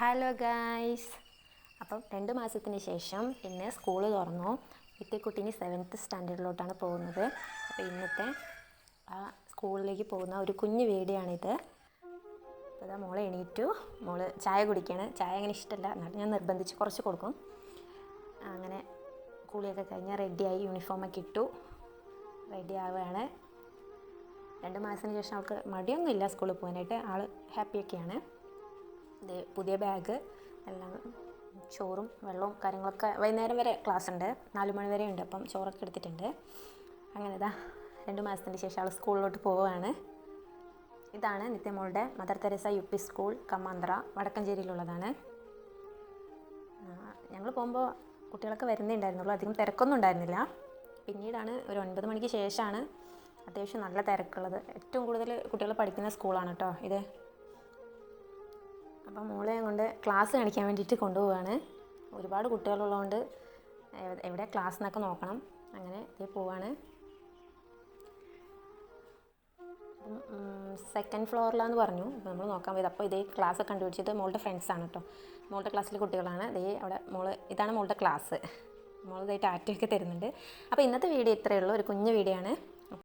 Hello guys അപ്പം രണ്ട് മാസത്തിന് ശേഷം ഇന്ന് സ്കൂൾ തുറന്നു. ഇത്തിക്കുട്ടീനി സെവൻത്ത് സ്റ്റാൻഡേർഡിലോട്ടാണ് പോകുന്നത്. അപ്പോൾ ഇന്നത്തെ ആ സ്കൂളിലേക്ക് പോകുന്ന ഒരു കുഞ്ഞു വീഡിയോയാണിത് അപ്പോൾ ഇതാ മോളെ എണീറ്റു. മോൾ ചായ കുടിക്കുകയാണ് ചായ അങ്ങനെ ഇഷ്ടമല്ല എന്നാലും ഞാൻ നിർബന്ധിച്ച് കുറച്ച് കൊടുക്കും. അങ്ങനെ കുളിയൊക്കെ കഴിഞ്ഞാൽ റെഡിയായി യൂണിഫോമൊക്കെ ഇട്ടു. റെഡി ആവുകയാണ്. രണ്ട് മാസത്തിന് ശേഷം അവൾക്ക് മടിയൊന്നുമില്ല സ്കൂളിൽ പോകാനായിട്ട്. ആൾ ഹാപ്പിയൊക്കെയാണ് പുതിയ ബാഗ് എല്ലാം ചോറും വെള്ളവും കാര്യങ്ങളൊക്കെ വൈകുന്നേരം വരെ ക്ലാസ് ഉണ്ട് നാല് മണി വരെ ഉണ്ട്. അപ്പം ചോറൊക്കെ എടുത്തിട്ടുണ്ട്. അങ്ങനെ ഇതാ രണ്ട് മാസത്തിന് ശേഷം ആൾ സ്കൂളിലോട്ട് പോവുകയാണ്. ഇതാണ് നിത്യമോളുടെ Mother Teresa U P school Kammanthara വടക്കഞ്ചേരിയിലുള്ളതാണ്. ഞങ്ങൾ പോകുമ്പോൾ കുട്ടികളൊക്കെ വരുന്നേ ഉണ്ടായിരുന്നുള്ളൂ. അധികം തിരക്കൊന്നും ഉണ്ടായിരുന്നില്ല. പിന്നീടാണ് ഒരു ഒൻപത് മണിക്ക് ശേഷമാണ് അത്യാവശ്യം നല്ല തിരക്കുള്ളത്. ഏറ്റവും കൂടുതൽ കുട്ടികൾ പഠിക്കുന്ന സ്കൂളാണ് കേട്ടോ ഇത്. അപ്പം മോളെ കൊണ്ട് ക്ലാസ് കാണിക്കാൻ വേണ്ടിയിട്ട് കൊണ്ടുപോവാണ്. ഒരുപാട് കുട്ടികളുള്ളതുകൊണ്ട് എവിടെ- ക്ലാസ് എന്നൊക്കെ നോക്കണം. അങ്ങനെ ഇതേ പോവാണ്. സെക്കൻഡ് ഫ്ലോറിലാന്ന് പറഞ്ഞു. അപ്പോൾ നമ്മൾ നോക്കാൻ പോയത്. അപ്പോൾ ഇതേ ക്ലാസ് കണ്ടുപിടിച്ചത് മോളുടെ ഫ്രണ്ട്സാണ് കേട്ടോ. മോളുടെ ക്ലാസ്സിലെ കുട്ടികളാണ്. ഇതേ അവിടെ മോൾ ഇതാണ് മോളുടെ ക്ലാസ്. ആറ്റൊക്കെ ടാറ്റയൊക്കെ തരുന്നുണ്ട്. അപ്പോൾ ഇന്നത്തെ വീഡിയോ ഇത്രയേ ഉള്ളൂ. ഒരു കുഞ്ഞു വീഡിയോ ആണ്.